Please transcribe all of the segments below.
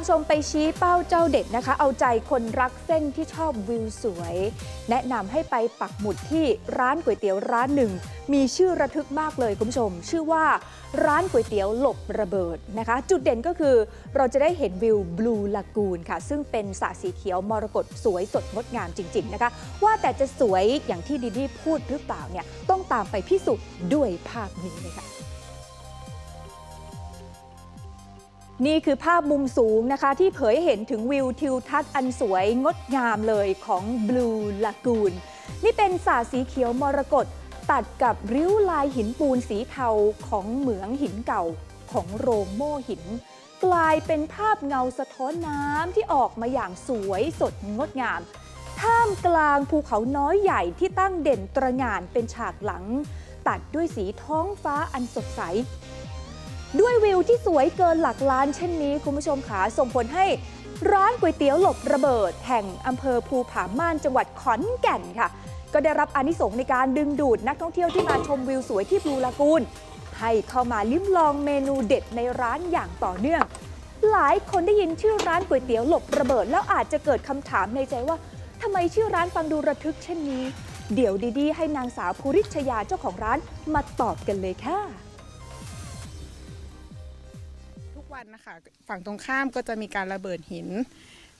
ามชมไปชี้เป้าเจ้าเด็ดนะคะ เอาใจคนรักเส้นที่ชอบวิวสวย แนะนำให้ไปปักหมุดที่ร้านก๋วยเตี๋ยวร้านหนึ่ง มีชื่อระทึกมากเลยคุณผู้ชม ชื่อว่าร้านก๋วยเตี๋ยวหลบระเบิดนะคะ จุดเด่นก็คือเราจะได้เห็นวิวบลูลากูนค่ะ ซึ่งเป็นสระสีเขียวมรกตสวยสดงดงามจริง ๆนะคะ ว่าแต่จะสวยอย่างที่ดีดีพูดหรือเปล่าเนี่ยต้องตามไปพิสูจน์ด้วยภาพนี้เลยค่ะ นี่คือภาพมุมสูงนะคะ ที่เผยเห็นถึงวิวทิวทัศน์อันสวยงดงามเลยของ Blue Lagoon นี่เป็นสระสีเขียวมรกตตัดกับริ้วลายหินปูนสีเทาของเหมืองหินเก่าของโรงโม่หิน กลายเป็นภาพเงาสะท้อนน้ำที่ออกมาอย่างสวยสดงดงาม ท่ามกลางภูเขาน้อยใหญ่ที่ตั้งเด่นตระหง่านเป็นฉากหลัง ตัดด้วยสีท้องฟ้าอันสดใส ด้วยวิวที่สวยเกินหลักล้านเช่นนี้ คุณผู้ชมขาส่งผลให้ร้านก๋วยเตี๋ยวหลบระเบิด แห่งอำเภอภูผาม่านจังหวัดขอนแก่นค่ะ ก็ได้รับอานิสงส์ในการดึงดูดนักท่องเที่ยวที่มาชมวิวสวยที่บลูลากูนให้เข้ามาลิ้มลองเมนูเด็ดในร้านอย่างต่อเนื่อง หลายคนได้ยินชื่อร้านก๋วยเตี๋ยวหลบระเบิด แล้วอาจจะเกิดคำถามในใจว่าทำไมชื่อร้านฟังดูระทึกเช่นนี้ เดี๋ยวดีๆ ให้นางสาวภูริชยาเจ้าของร้านมาตอบกันเลยค่ะ วันนะคะฝั่งตรงข้ามก็จะมีการระเบิดหิน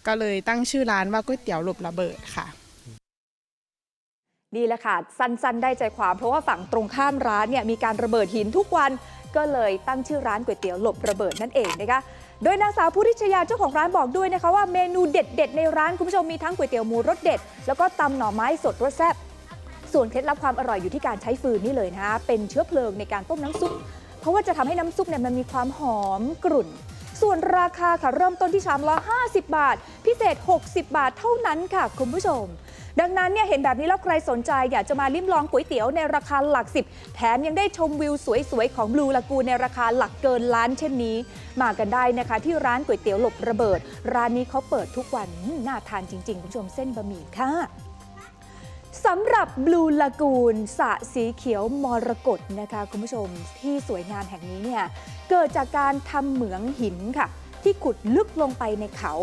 ก็เลยตั้งชื่อร้านว่าก๋วยเตี๋ยวหลบระเบิดค่ะนี่แหละค่ะ สั้นๆ ได้ใจความเพราะว่าฝั่งตรงข้ามร้านเนี่ยมีการระเบิดหินทุกวันก็เลยตั้งชื่อร้านก๋วยเตี๋ยวหลบระเบิดนั่นเองนะคะโดยนางสาวผู้ริชยาเจ้าของร้านบอกด้วยนะคะว่าเมนูเด็ด ๆ ในร้านคุณผู้ชมมีทั้งก๋วยเตี๋ยวหมูรสเด็ด แล้วก็ตำหน่อไม้สดรสแซ่บส่วนเคล็ดลับความอร่อยอยู่ที่การใช้ฟืนนี่เลยนะคะเป็นเชื้อเพลิงในการต้มน้ำซุป เพราะว่าจะทำให้น้ำซุปเนี่ยมันมีความหอมกรุ่น ส่วนราคาค่ะเริ่มต้นที่ชามละ 50 บาท พิเศษ 60 บาทเท่านั้นค่ะคุณผู้ชม ดังนั้นเนี่ยเห็นแบบนี้แล้วใครสนใจอยากจะมาลิ้มลองก๋วยเตี๋ยวในราคาหลักสิบแถมยังได้ชมวิวสวยๆของบลูลากูในราคาหลักเกินล้านเช่นนี้ มากันได้นะคะ ที่ร้านก๋วยเตี๋ยวหลบระเบิด ร้านนี้เขาเปิดทุกวันน่าทานจริงๆคุณผู้ชมเส้นบะหมี่ค่ะ สำหรับบลูลากูนสระสีเขียวมรกตนะคะคุณผู้ชมที่สวยงามแห่งนี้เนี่ยเกิดจากการทำเหมืองหินค่ะ ที่ขุดลึกลงไปในเขา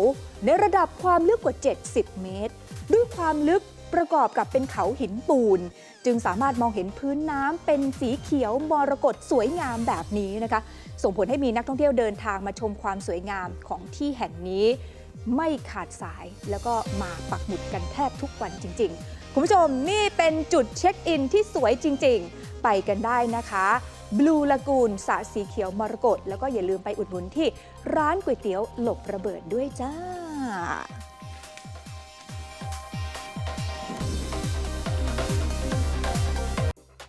ในระดับความลึกกว่า 70 เมตร ด้วยความลึกประกอบกับเป็นเขาหินปูน จึงสามารถมองเห็นพื้นน้ำเป็นสีเขียวมรกตสวยงามแบบนี้นะคะ ส่งผลให้มีนักท่องเที่ยวเดินทางมาชมความสวยงามของที่แห่งนี้ ไม่ขาดสายแล้วก็มาปักหมุดกันแทบทุกวันจริง ๆ คุณผู้ชมนี่เป็นจุดเช็คอินที่สวยจริง ๆ ไปกันได้นะคะบลูลากูนสระสีเขียวมรกตแล้วก็อย่าลืมไปอุดหนุนที่ร้านก๋วยเตี๋ยวหลบระเบิดด้วยจ้า